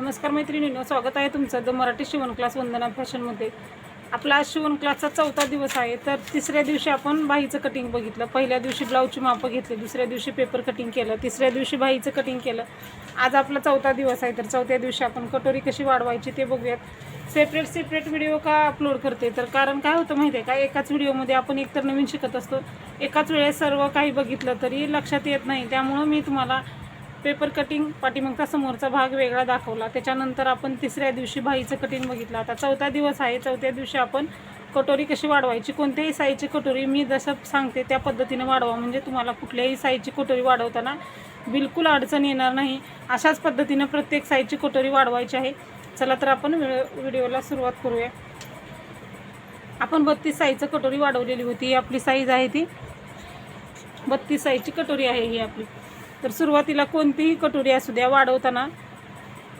नमस्कार मैत्रिणींनो स्वागत आहे तुमचं द मराठी शिवण क्लास वंदना फॅशनमध्ये आपला आज शिवण क्लासचा चौथा दिवस आहे तर तिसऱ्या दिवशी आपण बाईचं कटिंग बघितलं. पहिल्या दिवशी ब्लाऊजची मापं घेतली दुसऱ्या दिवशी पेपर कटिंग केलं तिसऱ्या दिवशी बाईचं कटिंग केलं. आज आपला चौथा दिवस आहे तर चौथ्या दिवशी आपण कटोरी कशी वाढवायची ते बघूयात. सेपरेट सेपरेट व्हिडिओ का अपलोड करते? तर कारण काय होतं माहिती आहे का एकाच व्हिडिओमध्ये आपण एकतर नवीन शिकत असतो एकाच वेळेस सर्व काही बघितलं तरी लक्षात येत नाही. त्यामुळं मी तुम्हाला पेपर कटिंग पाठीमागचा समोरचा भाग वेगळा दाखवला. त्याच्यानंतर आपण तिसऱ्या दिवशी बाईचं कटिंग बघितलं. आता चौथा दिवस आहे. चौथ्या दिवशी आपण कटोरी कशी वाढवायची कोणत्याही साईजची कटोरी मी जसं सांगते त्या पद्धतीने वाढवा. म्हणजे तुम्हाला कुठल्याही साईजची कटोरी वाढवताना बिलकुल अडचण येणार नाही. अशाच पद्धतीनं प्रत्येक साईजची कटोरी वाढवायची आहे. चला तर आपण व्हिडिओ व्हिडिओला सुरुवात करूया. आपण बत्तीस साईजचं कटोरी वाढवलेली होती. ही आपली साईज आहे ती. बत्तीस साईजची कटोरी आहे ही आपली. तर सुरुवातीला कोणतीही कटोरी असू द्या वाढवताना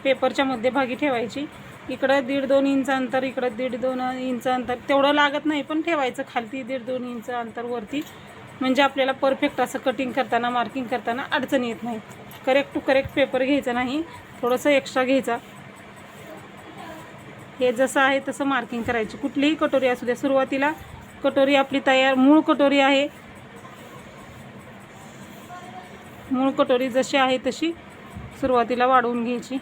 पेपरच्या मध्यभागी ठेवायची. इकडं दीड दोन इंच अंतर इकडं दीड दोन इंच अंतर तेवढं लागत नाही पण ठेवायचं खालती दीड दोन इंच अंतर वरती. म्हणजे आपल्याला परफेक्ट असं कटिंग करताना मार्किंग करताना अडचण येत नाही. करेक्ट टू करेक्ट पेपर घ्यायचा नाही थोडंसं एक्स्ट्रा घ्यायचा. हे जसं आहे तसं मार्किंग करायची. कुठलीही कटोरी असू द्या सुरुवातीला कटोरी आपली तयार मूळ कटोरी आहे मूळ कटोरी जशी आहे तशी सुरुवातीला वाढवून घ्यायची.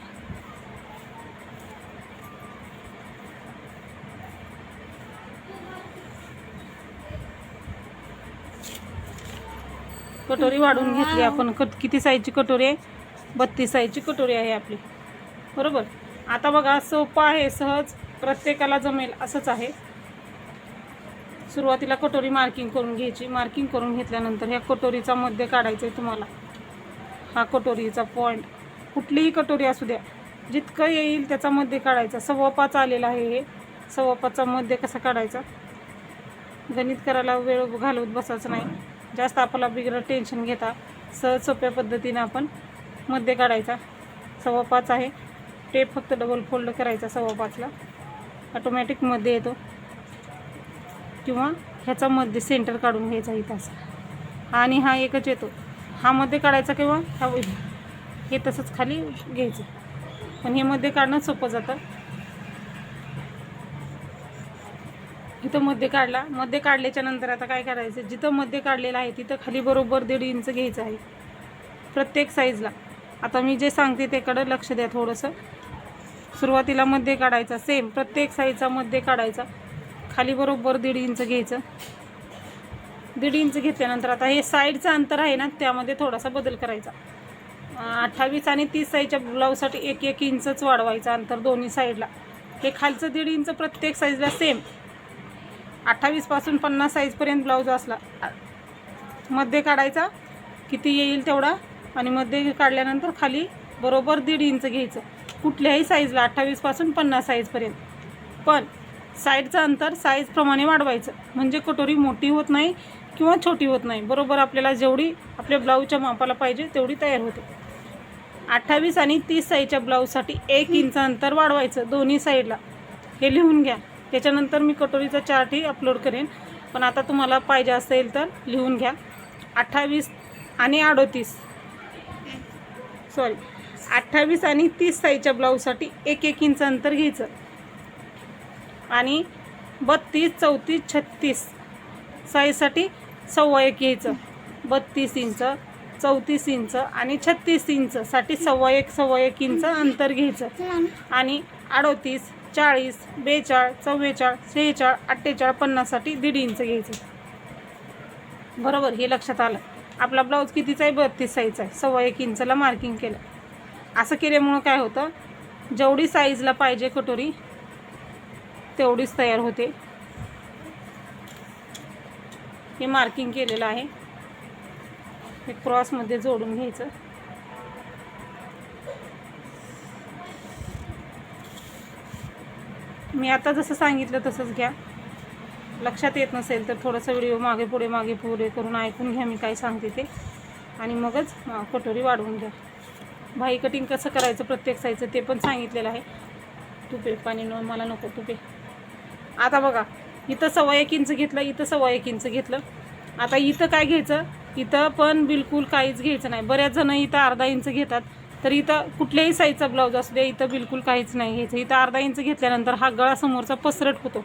कटोरी वाढवून घेतली आपण. कट किती साईजची कटोरी आहे? बत्तीस साईजची कटोरी आहे आपली. बरोबर? आता बघा सोपं आहे सहज प्रत्येकाला जमेल असंच आहे. सुरुवातीला कटोरी मार्किंग करून घ्यायची. मार्किंग करून घेतल्यानंतर ह्या कटोरीचा मध्य काढायचा आहे तुम्हाला. हा कटोरीचा पॉईंट कुठलीही कटोरी असू द्या जितकं येईल त्याचा मध्य काढायचा. सव्वा पाच आलेला आहे हे. सव्वा पाचचा मध्य कसा काढायचा? गणित करायला वेळ घालवत बसायचं नाही. जास्त आपल्याला बिगर टेन्शन घेता. सहज सोप्या पद्धतीनं आपण मध्य काढायचा. सव्वा पाच आहे. टेप फक्त डबल फोल्ड करायचा सव्वा पाचला ऑटोमॅटिकमध्ये येतो. किंवा ह्याचा मध्ये सेंटर काढून घ्यायचा इथं आणि हा एकच येतो. हा मध्ये काढायचा किंवा हा हे तसंच खाली घ्यायचं. पण हे मध्ये काढणं सोपं जातं. इथं मध्ये काढला. मध्ये काढल्याच्या नंतर आता काय करायचं? जिथं मध्ये काढलेलं आहे तिथं खाली बरोबर दीड इंच घ्यायचं आहे. प्रत्येक साईजला आता मी जे सांगते त्याकडं लक्ष द्या थोडंसं. सुरुवातीला मध्ये काढायचा. सेम प्रत्येक साईजचा मध्ये काढायचा. खाली बरोबर दीड इंच घ्यायचं. दीड इंच घेतल्यानंतर आता हे साईडचं अंतर आहे ना त्यामध्ये थोडासा बदल करायचा. अठ्ठावीस आणि तीस साईजच्या ब्लाऊजसाठी एक एक इंचच वाढवायचं अंतर दोन्ही साईडला. हे खालचं दीड इंच प्रत्येक साईजला सेम अठ्ठावीसपासून पन्नास साईजपर्यंत ब्लाऊज असला. मध्ये काढायचा किती येईल तेवढा आणि मध्ये काढल्यानंतर खाली बरोबर दीड इंच घ्यायचं. कुठल्याही साईजला अठ्ठावीसपासून पन्नास साईजपर्यंत पण साईडचं अंतर साईजप्रमाणे वाढवायचं. म्हणजे कटोरी मोठी होत नाही किंवा छोटी होत नाही. बरोबर आपल्याला जेवढी आपल्या ब्लाऊजच्या मापाला पाहिजे तेवढी तयार होते. अठ्ठावीस आणि तीस साईजच्या ब्लाऊजसाठी एक इंच अंतर वाढवायचं दोन्ही साईडला. हे लिहून घ्या. त्याच्यानंतर मी कटोरीचा चार्टही अपलोड करेन. पण आता तुम्हाला पाहिजे असेल तर लिहून घ्या. अठ्ठावीस आणि अडोतीस. सॉरी अठ्ठावीस आणि तीस साईजच्या ब्लाऊजसाठी एक एक इंच अंतर घ्यायचं. आणि बत्तीस चौतीस छत्तीस साईजसाठी सव्वा एक घ्यायचं बत्तीस इंच चौतीस इंच आणि छत्तीस इंचसाठी सव्वा एक सव्वा एक इंच अंतर घ्यायचं. आणि अडोतीस चाळीस बेचाळ चव्वेचाळ सेहेचाळ अठ्ठेचाळ पन्नाससाठी दीड इंच घ्यायचं. बरोबर? हे लक्षात आलं. आपला ब्लाऊज कितीचा आहे? बत्तीस साईजचा आहे. सव्वा एक इंचला मार्किंग केलं. असं केल्यामुळं काय होतं? जेवढी साईजला पाहिजे कटोरी तेवढीच तयार होते. हे मार्किंग केलेलं आहे. हे क्रॉसमध्ये जोडून घ्यायचं. मी आता जसं सांगितलं तसंच घ्या. लक्षात येत नसेल तर थोडंसं व्हिडिओ मागे पुढे मागे पुढे करून ऐकून घ्या मी काय सांगते ते. आणि मगच कटोरी वाढवून घ्या. भाई कटिंग कसं करायचं प्रत्येक साईजचं ते पण सांगितलेलं आहे. तुपे पाणी न मला नको तुपे आता बघा इथं सव्वा एक इंच घेतलं इथं सव्वा एक इंच घेतलं. आता इथं काय घ्यायचं? इथं पण बिलकुल काहीच घ्यायचं नाही. बऱ्याच जण इथं अर्धा इंच घेतात. तर इथं कुठल्याही साईजचा ब्लाऊज असू द्या इथं बिलकुल काहीच नाही घ्यायचं. इथं अर्धा इंच घेतल्यानंतर हा गळा समोरचा पसरट होतो.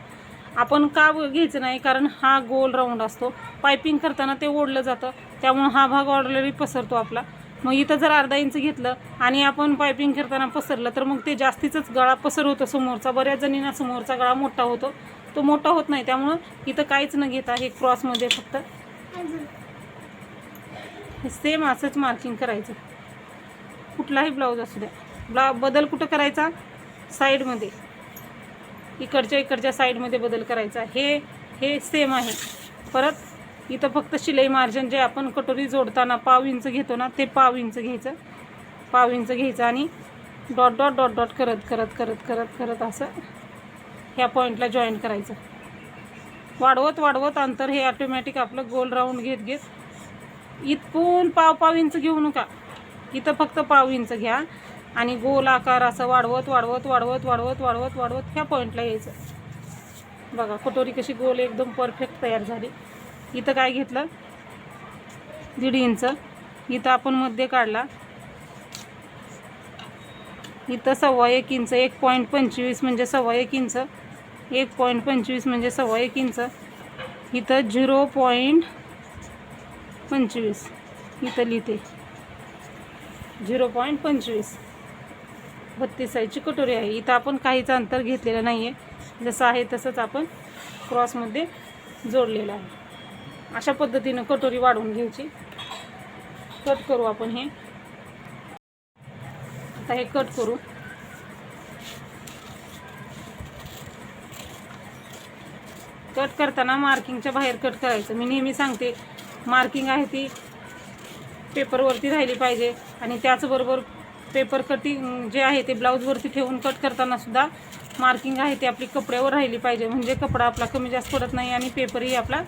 आपण का घ्यायचं नाही? कारण हा गोल राऊंड असतो. पायपिंग करताना ते ओढलं जातं. त्यामुळं हा भाग ऑर्डरली पसरतो आपला. मग इथं जर अर्धा इंच घेतलं आणि आपण पायपिंग करताना पसरलं तर मग ते जास्तीचंच गळा पसर होतो समोरचा. बऱ्याच जणींना समोरचा गळा मोठा होतो. तो मोठा होत नाही त्यामुळं इथं काहीच न घेता हे क्रॉसमध्ये फक्त सेम असंच मार्किंग करायचं. कुठलाही ब्लाऊज असू द्या. ब्ला बदल कुठं करायचा? साईडमध्ये इकडच्या इकडच्या साईडमध्ये बदल करायचा. हे हे सेम आहे. परत इथं फक्त शिलाई मार्जिन जे आपण कटोरी जोडताना पाव इंच घेतो ना ते पाव इंच घ्यायचं. पाव इंच घ्यायचं आणि डॉट डॉट डॉट डॉट करत करत करत करत करत असं ह्या पॉईंटला जॉईन करायचं. वाढवत वाढवत अंतर हे ऑटोमॅटिक आपलं गोल राऊंड घेत घेत. इथपून पाव पाव इंच घेऊ नका. इथं फक्त पाव इंच घ्या. आणि गोल आकार असं वाढवत वाढवत वाढवत वाढवत वाढवत वाढवत ह्या पॉईंटला यायचं. बघा कटोरी कशी गोल एकदम परफेक्ट तयार झाली. इथं काय घेतलं? दीड इंच इथं आपण मध्ये काढला. इथं सव्वा एक इंच एक पॉईंट पंचवीस म्हणजे सव्वा एक इंच एक पॉईंट पंचवीस म्हणजे सव्वा एक इंच. इथं झिरो पॉईंट पंचवीस. इथं लिहिते. झिरो पॉईंट पंचवीस. बत्तीसाईची कटोरी आहे. इथं आपण काहीच अंतर घेतलेलं नाही आहे जसं आहे तसंच आपण क्रॉसमध्ये जोडलेलं आहे. अशा पद्धतीनं कटोरी वाढवून घ्यायची. कट करू आपण हे. आता हे कट करू. कट करताना मार्किंगच्या बाहेर कट करायचं. मी नेहमी सांगते मार्किंग आहे ती पेपरवरती राहिली पाहिजे आणि त्याचबरोबर पेपर कटिंग जे आहे ते ब्लाऊजवरती ठेवून कट करताना सुद्धा मार्किंग आहे ती आपली कपड्यावर राहिली पाहिजे. म्हणजे कपडा आपला कमी जास्त पडत नाही आणि पेपरही आपला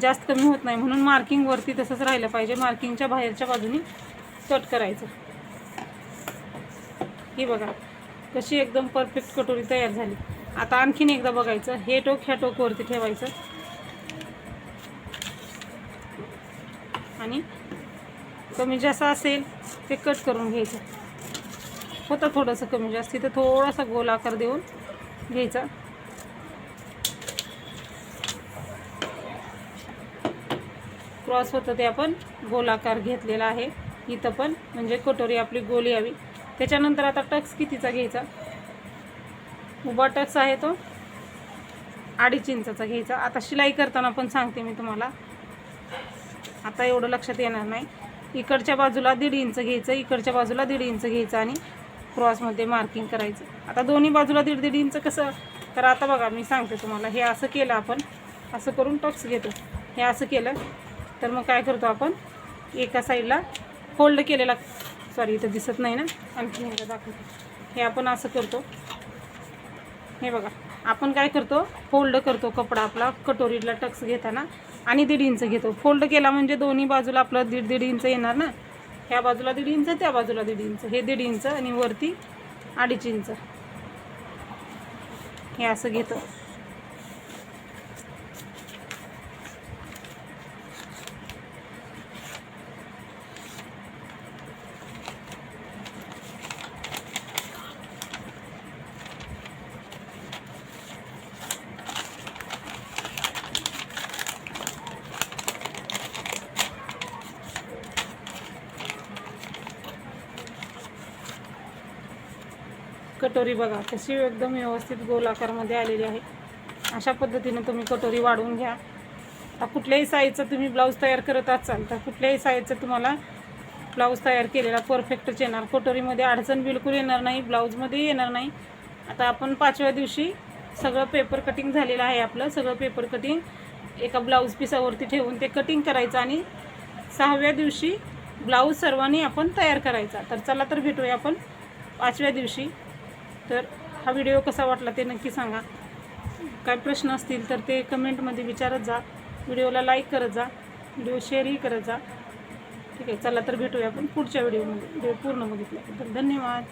जास्त कमी होत नाही. म्हणून मार्किंगवरती तसंच राहिलं पाहिजे. मार्किंगच्या बाहेरच्या बाजूनी कट करायचं. ही बघा कशी एकदम परफेक्ट कटोरी तयार झाली. आता आणखीन एकदा बघायचं. हे टोक ह्या टोकवरती ठेवायचं. आणि कमी जास्त असेल ते कट करून घ्यायचं. होतं थोडंसं कमी जास्त. तिथं थोडासा गोल आकार देऊन घ्यायचा. क्रॉस होतं ते आपण गोलाकार घेतलेला आहे. इथं पण म्हणजे कटोरी आपली गोल यावी. त्याच्यानंतर आता टक्स कितीचा घ्यायचा? उभा टक्स आहे तो. अडीच इंचाचा घ्यायचा. आता शिलाई करताना पण सांगते मी तुम्हाला. आता एवढं लक्षात येणार नाही. इकडच्या बाजूला दीड इंच घ्यायचं इकडच्या बाजूला दीड इंच घ्यायचं आणि क्रॉसमध्ये मार्किंग करायचं. आता दोन्ही बाजूला दीड दीड इंच कसं? तर आता बघा मी सांगते तुम्हाला. हे असं केलं आपण. असं करून टक्स घेतो. हे असं केलं. तर मग काय करतो आपण? एका साईडला फोल्ड केलेला सॉरी इथं दिसत नाही ना? आणखी एकदा दाखवतो. हे आपण असं करतो. हे बघा आपण काय करतो फोल्ड करतो कपडा आपला कटोरीला टक्स घेताना आणि दीड इंच घेतो. फोल्ड केला म्हणजे दोन्ही बाजूला आपलं दीड दीड इंच येणार ना? ह्या बाजूला दीड इंच त्या बाजूला दीड इंच. हे दीड इंच आणि वरती अडीच इंच. हे असं घेतो. कटोरी बघा कशी एकदम व्यवस्थित गोल आकारामध्ये आलेली आहे. अशा पद्धतीनं तुम्ही कटोरी वाढवून घ्या. आता कुठल्याही साईजचं तुम्ही ब्लाऊज तयार करत असाल तर कुठल्याही साईजचं तुम्हाला ब्लाऊज तयार केलेला परफेक्टच येणार. कटोरीमध्ये अडचण बिलकुल येणार नाही ब्लाऊजमध्ये येणार नाही. आता आपण पाचव्या दिवशी सगळं पेपर कटिंग झालेलं आहे आपलं. सगळं पेपर कटिंग एका ब्लाऊज पिसावरती ठेवून ते कटिंग करायचं आणि सहाव्या दिवशी ब्लाऊज सर्वांनी आपण तयार करायचा. तर चला तर भेटूया आपण पाचव्या दिवशी. तर हा व्हिडिओ कसा वाटला ते नक्की सांगा. काय प्रश्न असतील तर ते कमेंटमध्ये विचारत जा. व्हिडिओला लाईक करत जा. व्हिडिओ शेअरही करत जा. ठीक आहे चला तर भेटूया आपण पुढच्या व्हिडिओमध्ये व्हिडिओ पूर्ण बघितल्याबद्दल धन्यवाद.